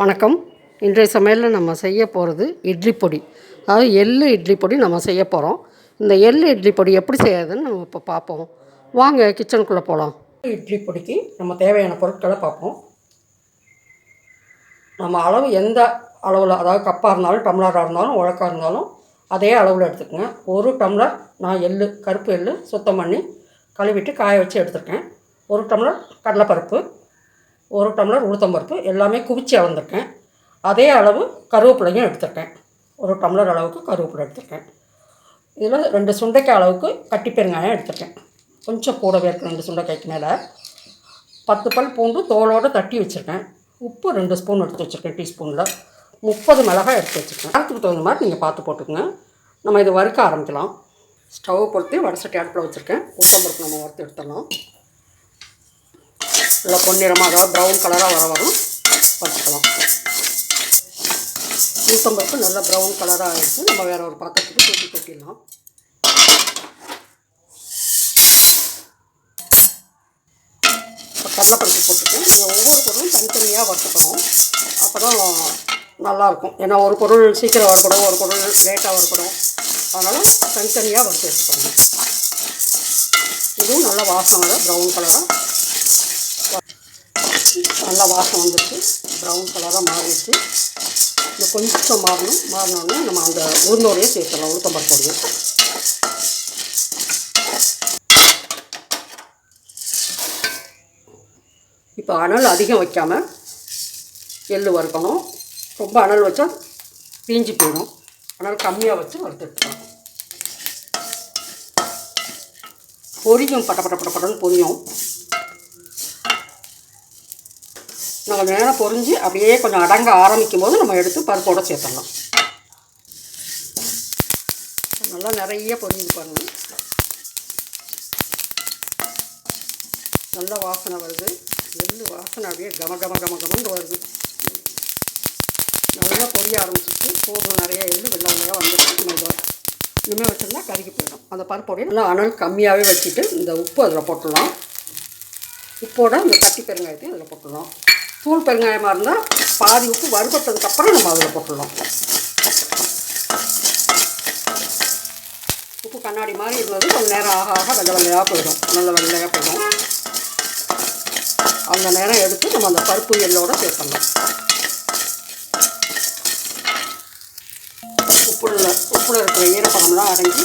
வணக்கம். இன்றைய சமையலில் நம்ம செய்ய போகிறது இட்லி பொடி. அதாவது எள்ளு இட்லி பொடி நம்ம செய்ய போகிறோம் இந்த எள்ளு இட்லி பொடி எப்படி செய்யறதுன்னு நம்ம இப்போ பார்ப்போம். வாங்க கிச்சனுக்குள்ளே போகலாம் இட்லி பொடிக்கு நம்ம தேவையான பொருட்களை பார்ப்போம். நம்ம அளவு எந்த அளவில் அதாவது கப்பாக இருந்தாலும் டம்ளராக இருந்தாலும் உழக்காக இருந்தாலும் அதே அளவில் எடுத்துக்கோங்க. ஒரு டம்ளர் நான் எள்ளு கருப்பு எள்ளு சுத்தம் பண்ணி கழுவிட்டு காய வச்சு எடுத்துருக்கேன். ஒரு டம்ளர் கடலைப்பருப்பு. ஒரு டம்ளர் உளுத்தம்பருப்பு எல்லாமே குவிச்சு அளந்திருக்கேன். அதே அளவு கருவேப்பிலையும் எடுத்திருக்கேன். ஒரு டம்ளர் அளவுக்கு கருவேப்பிலை எடுத்திருக்கேன். இதில் ரெண்டு சுண்டைக்காய் அளவுக்கு கட்டி பெருங்காயம் எடுத்திருக்கேன். கொஞ்சம் கூடவே இருக்கு ரெண்டு சுண்டைக்காய்க்கு மேலே. பத்து பல் பூண்டு தோலோடு தட்டி வச்சுருக்கேன். உப்பு ரெண்டு ஸ்பூன் எடுத்து வச்சுருக்கேன் டீஸ்பூனில். முப்பது மிளகாய் எடுத்து வச்சுருக்கேன். காரத்துக்கு தகுந்த மாதிரி நீங்கள் பார்த்து போட்டுக்கோங்க. நம்ம இதை வறுக்க ஆரம்பிக்கலாம். ஸ்டவ் பொறுத்து வடசட்டி அடுப்பில் வச்சுருக்கேன். உளுத்தம்பருப்பு நம்ம வறுத்து எடுத்துடலாம். நல்லா பொன்னிறமாக அதாவது ப்ரௌன் கலராக வர வரும். வச்சுக்கலாம் ஊத்தம்பருப்பு நல்லா ப்ரௌன் கலராக ஆகிடுச்சு நம்ம வேறு ஒரு பக்கத்துக்கு தூக்கி கொட்டிடலாம். கடலைப்பருப்பு போட்டுருக்கேன். நீங்கள் ஒவ்வொரு பொருளும் தனித்தனியாக வறுத்துக்கணும். அப்போ தான் நல்லாயிருக்கும். ஏன்னா ஒரு பொருள் சீக்கிரம் வரப்படும் ஒரு பொருள் லேட்டாக வரப்படும் அதனால் தனித்தனியாக வறுத்து எடுத்துக்கோங்க இதுவும் நல்லா வாசனை ப்ரௌன் கலராக நல்லா வாசம் வந்துச்சு ப்ரௌன் கலராக மாறிடுச்சு. இந்த கொஞ்சம் மாறணும். மாறினோடனே நம்ம அந்த உளுந்தோடையே சேர்த்துடலாம். உளுத்தம்பருப்போடையும் இப்போ அனல் அதிகம் வைக்காமல் எள்ளு வறுக்கணும். ரொம்ப அனல் வச்சா தீஞ்சு போயிடும். அனல் கம்மியாக வச்சு வறுத்து பொரியும். பட்ட பட்ட பட்ட பட்டன்னு பொரியும். நம்ம கொஞ்சம் நேரம் பொரிஞ்சு அப்படியே கொஞ்சம் அடங்க ஆரம்பிக்கும் போது நம்ம எடுத்து பருப்போட சேர்த்துடலாம். நல்லா நிறைய பொரிஞ்சு பாருங்கள் நல்ல வாசனை வருது. நெல் வாசனை அப்படியே கம கம கம கமன்னு வருது. நல்லா பொரிய ஆரம்பிச்சிட்டு போதும் நிறைய எள்ளு வெள்ளை வெள்ளையாக வந்துட்டு நம்ம இனிமேல் வச்சிருந்தா கருகி போயிடும். அந்த பருப்போடைய நல்லா அனல் கம்மியாகவே வச்சுட்டு இந்த உப்பு அதில் போட்டுடலாம். உப்போட இந்த கட்டி பெருங்காயத்தையும் அதில் போட்டுடலாம். தூள் பெருங்காயமாக இருந்தால் பாதி உப்பு வறுபட்டதுக்கப்புறம் நம்ம அதில் போட்டுடலாம். உப்பு கண்ணாடி மாதிரி இருந்தது. கொஞ்சம் நேரம் ஆக ஆக வெள்ளை வெள்ளையாக போயிடும். நல்ல வெள்ளையாக போயிடும். அந்த நேரம் எடுத்து நம்ம அந்த பருப்பு எல்லோடு சேர்த்தணும் உப்புல உப்புல இருக்கிற ஈரப்பதம்லாம் அடங்கி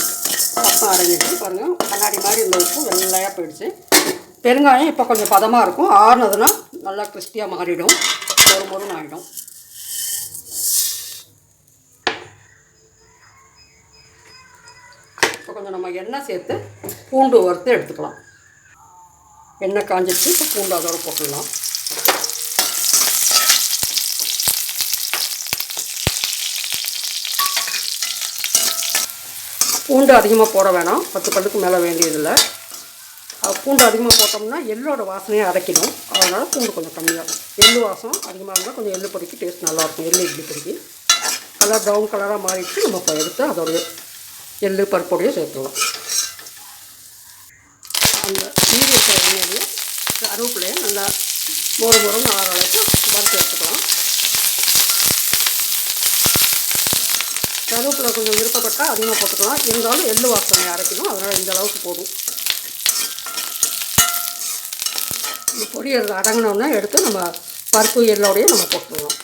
சத்தம் அடங்கிட்டு பாருங்கள் கண்ணாடி மாதிரி இருந்த உப்பு வெள்ளையாக போயிடுச்சு. பெருங்காயம் இப்போ கொஞ்சம் பதமாக இருக்கும். ஆறுனதுன்னா நல்லா கிறிஸ்பியாக மாறிடும். ஒரு முருன்னு ஆகிடும் இப்போ கொஞ்சம் நம்ம எண்ணெய் சேர்த்து பூண்டு வறுத்து எடுத்துக்கலாம். எண்ணெய் காஞ்சிடுச்சு இப்போ பூண்டு அதோட போட்டுடலாம் பூண்டு அதிகமாக போட வேணாம். பத்து பல்லுக்கு மேலே வேண்டியதில்லை. பூண்டு அதிகமாக போட்டோம்னா எள்ளோட வாசனையை அரைக்கணும் அதனால் பூண்டு கொஞ்சம் கம்மியாக எள்ளு வாசம் அதிகமாக இருந்தால் கொஞ்சம் எள்ளு பொடிக்கு டேஸ்ட் நல்லாயிருக்கும் எள்ளு இட்லி பொடிக்கு. நல்லா ப்ரௌன் கலராக மாறிட்டு நம்ம இப்போ எடுத்து அதோடைய எள்ளு பருப்போடையே சேர்த்துக்கலாம் அந்த மீதி இருக்கிற கருவேப்பிலையை நல்லா மொறு மொறுன்னு ஆற அளவுக்கு வறுத்து எடுத்துக்கலாம். கருவேப்பிலை கொஞ்சம் விருப்பப்பட்டால் அதிகமாக போட்டுக்கலாம். இருந்தாலும் எள்ளு வாசனை அரைக்கணும். அதனால் இந்த அளவுக்கு போதும். இந்த பொடி அடங்கினோன்னா எடுத்து நம்ம பருப்பு எல்லோடையும் நம்ம போட்டுடலாம்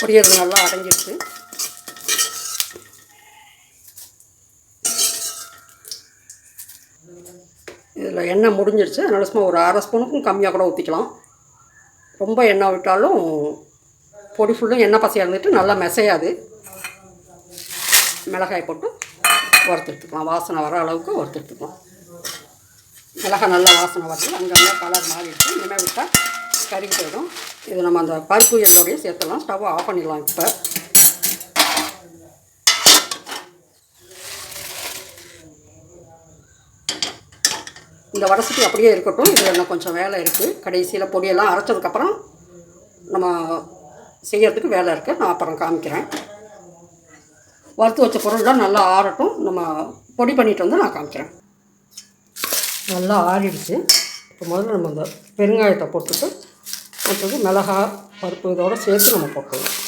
பொடியறது நல்லா அடங்கிடுச்சு. இதில் எண்ணெய் முடிஞ்சிருச்சு. அதனால் சும்மா ஒரு அரை ஸ்பூனுக்கும் கம்மியாக கூட ஊற்றிக்கலாம் ரொம்ப எண்ணெய் விட்டாலும் பொடி ஃபுல்லும் எண்ணெய் பசையாக இருந்துட்டு நல்லா மெசையாது. மிளகாய் போட்டு வறுத்து எடுத்துக்கலாம். வாசனை வர அளவுக்கு வறுத்து எடுத்துக்கலாம். மிளகா நல்லா வாசனை வருது அங்கங்கே கலர் மாறிடுச்சு. இனிமேல் விட்டால் கறி போயிடும். இது நம்ம அந்த பருப்பு எண்ணோடையே சேர்த்துலாம் ஸ்டவ் ஆஃப் பண்ணிடலாம் இப்போ. இந்த வடசட்டி அப்படியே இருக்கட்டும். இதில் இன்னும் கொஞ்சம் வேலை இருக்குது கடைசியில் பொடியெல்லாம் அரைச்சதுக்கப்புறம் நம்ம செய்யறதுக்கு வேலை இருக்குது நான் அப்புறம் காமிக்கிறேன். வறுத்து வச்ச பொருள்லாம் நல்லா ஆறட்டும். நம்ம பொடி பண்ணிட்டு வந்து நான் காமிக்கிறேன். நல்லா ஆறிடுச்சு. இப்போ முதல்ல நம்ம அந்த பெருங்காயத்தை போட்டுட்டு அடுத்தது மிளகா பருப்பு இதோட சேர்த்து நம்ம போட்டுக்கலாம்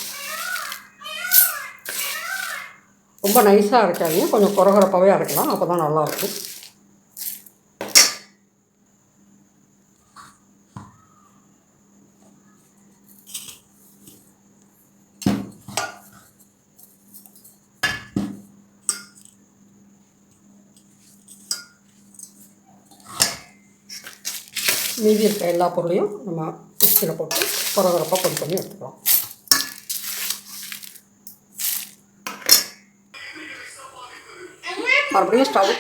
ரொம்ப நைஸாக அரைக்காதீங்க. கொஞ்சம் குறகுறப்பாகவே அரைக்கலாம். அப்போ தான் நல்லாயிருக்கும் மீதி இருக்க எல்லா பொருளையும் நம்ம மிக்சியில் போட்டு குறகுறப்பாக பொடி பண்ணி எடுத்துக்கலாம். மறுபடியும் ஸ்டவ்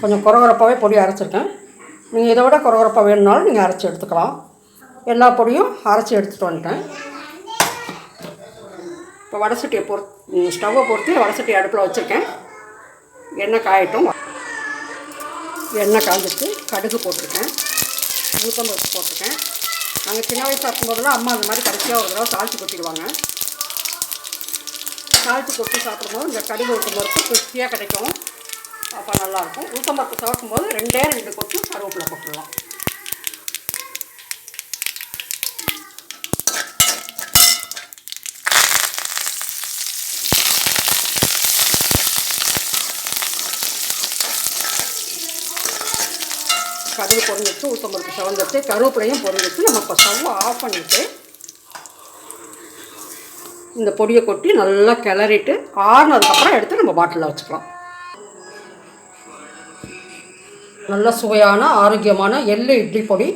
கொஞ்சம் குறகுறப்பாகவே பொடி அரைச்சிருக்கேன். நீங்கள் இதை விட குறகுறப்பாக வேணும்னாலும் நீங்கள் அரைச்சி எடுத்துக்கலாம். எல்லா பொடியும் அரைச்சி எடுத்துகிட்டு வந்துட்டேன். இப்போ வடசட்டியை பொறுத்து ஸ்டவ்வை பொறுத்து வடசட்டி அடுப்பில் வச்சுருக்கேன். எண்ணெய் காயட்டும். எண்ணெய் காய்ஞ்சிட்டு கடுகு போட்டிருக்கேன் உளுத்தம்பருப்பு போட்டிருக்கேன். நாங்கள் சின்ன வயசாக இருக்கும்போதெல்லாம் அம்மா அந்த மாதிரி கடைசியாக ஒரு தடவை தாழ்த்து கொட்டிடுவாங்க. தாழ்த்து கொட்டி சாப்பிடும்போது இந்த கடுகு உளுத்தம்பருப்பு கிறிஸ்பியாக கிடைக்கும். அப்போ நல்லாயிருக்கும். உளுத்தம்பருப்பு சவக்கும் போது ரெண்டே ரெண்டு கொத்து கருவேப்பிலை போட்டுடலாம். கடுகு பொரிஞ்சிச்சு உளுத்தம்பருப்பு செவந்துச்சு கருவேப்பிலையும் பொரிஞ்சிச்சு நம்ம இப்போ ஸ்டவ் ஆஃப் பண்ணிவிட்டு இந்த பொடியை கொட்டி நல்லா கிளறிட்டு ஆறுனதுக்கப்புறம் எடுத்து நம்ம பாட்டிலில் வச்சுக்கலாம். நல்ல சுவையான ஆரோக்கியமான எள்ளு இட்லி பொடி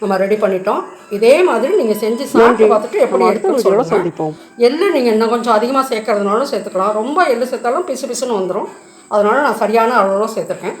நம்ம ரெடி பண்ணிட்டோம். இதே மாதிரி நீங்கள் செஞ்சு சாப்பிட்டு பார்த்துட்டு எப்படி எடுத்து சந்திப்போம். எள்ளு நீங்கள் இன்னும் கொஞ்சம் அதிகமாக சேர்க்கறதுனாலும் சேர்த்துக்கலாம். ரொம்ப எள்ளு சேர்த்தாலும் பிசு பிசுன்னு வந்துடும் அதனால் நான் சரியான அளவில் சேர்த்துருக்கேன்.